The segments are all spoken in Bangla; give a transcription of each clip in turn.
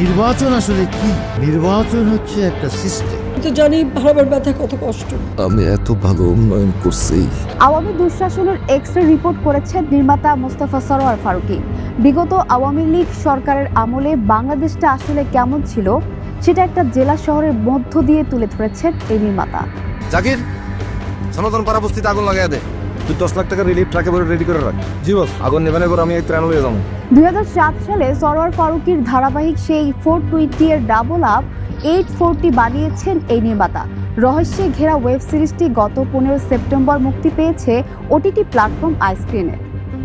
নির্বাচন আসলে কি? নির্বাচন হচ্ছে একটা সিস্টেম তো জানি ভাড়াবার ব্যথা কত কষ্ট। আমি এত ভালো উন্নয়ন করছি। আওয়ামী দুঃশাসনের এক্স রে রিপোর্ট করেছেন নির্মাতা মোস্তফা সরোয়ার ফারুকী। বিগত আওয়ামী লীগ সরকারের আমলে বাংলাদেশটা আসলে কেমন ছিল সেটা একটা জেলা শহরের মধ্য দিয়ে তুলে ধরেছেন এই নির্মাতা। জাকির সনাতন পাড়া বস্তিতে আগুন লাগাই দে। তুই দশ লাখ টাকা রিলিফ ট্রাকে ভরে রেডি করে রাখ। জি বস আগুন নেবে করে আমি এই ত্রাণ লয়ে যাব। দুই সালে সরোয়ার ফারুকীর ধারাবাহিক সেই ফোর টোয়েন্টি এর ডাবল আপ এইট ফোরটি বানিয়েছেন এই নির্মাতা। রহস্যে ঘেরা ওয়েব সিরিজটি গত পনেরো সেপ্টেম্বর মুক্তি পেয়েছে ওটিটি প্ল্যাটফর্ম আইস্ক্রিনে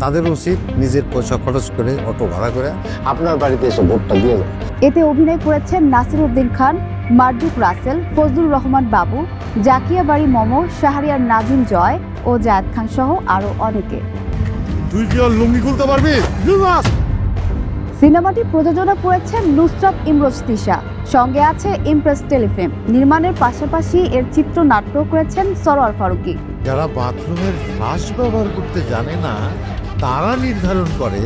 তাদের উচিত নিজের পয়সা খরচ করে অটো ভাড়া করে আপনার বাড়িতে এসে ভোটটা দিয়ে এতে অভিনয় করেছেন নাসির উদ্দিন খান মার্জুক রাসেল ফজলুর রহমান বাবু জাকিয়া বাড়ি মমো শাহরিয়ার নাজিম জয় ও জায়দ খান সহ আরও অনেকে। তুই কি আর লুঙ্গি খুলতে পারবি? সিনেমাটি প্রযোজনা করেছেন নুসরাত ইমরোজ তিশা। সঙ্গে আছে ইমপ্রেস টেলিফিল্ম। নির্মাণের পাশাপাশি এর চিত্রনাট্য করেছেন সরোয়ার ফারুকী। যারা বাথরুমের ফ্লাশ ব্যবহার করতে জানে না তারা নির্ধারণ করে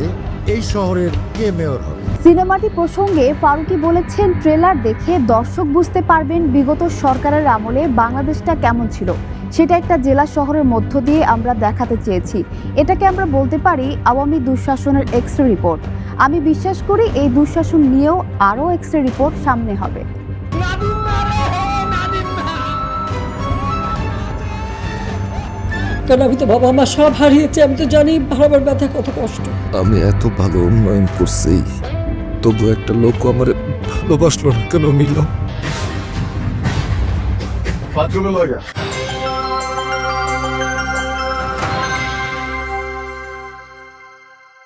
এই শহরের কে মেয়র হবে। সিনেমাটি প্রসঙ্গে ফারুকি বলেছেন ট্রেলার দেখে দর্শক বুঝতে পারবেন বিগত সরকারের আমলে বাংলাদেশটা কেমন ছিল। সেটা একটা জেলা শহরের মধ্য দিয়ে আমরা দেখাতে চেয়েছি। এটাকে আমরা বলতে পারি আওয়ামী দুঃশাসনের এক্স রিপোর্ট আমি বিশ্বাস করি এই দুঃশাসন নিয়েও আরও এক্স রিপোর্ট সামনে হবে। কারণ আমি তো বাবা মা সব হারিয়েছি আমি তো জানি ভাড়াবার ব্যথা কত কষ্ট। আমি এত ভালো উন্নয়ন করছি। তবু একটা লোক আমার ভালোবাসলো না কেন মিলন?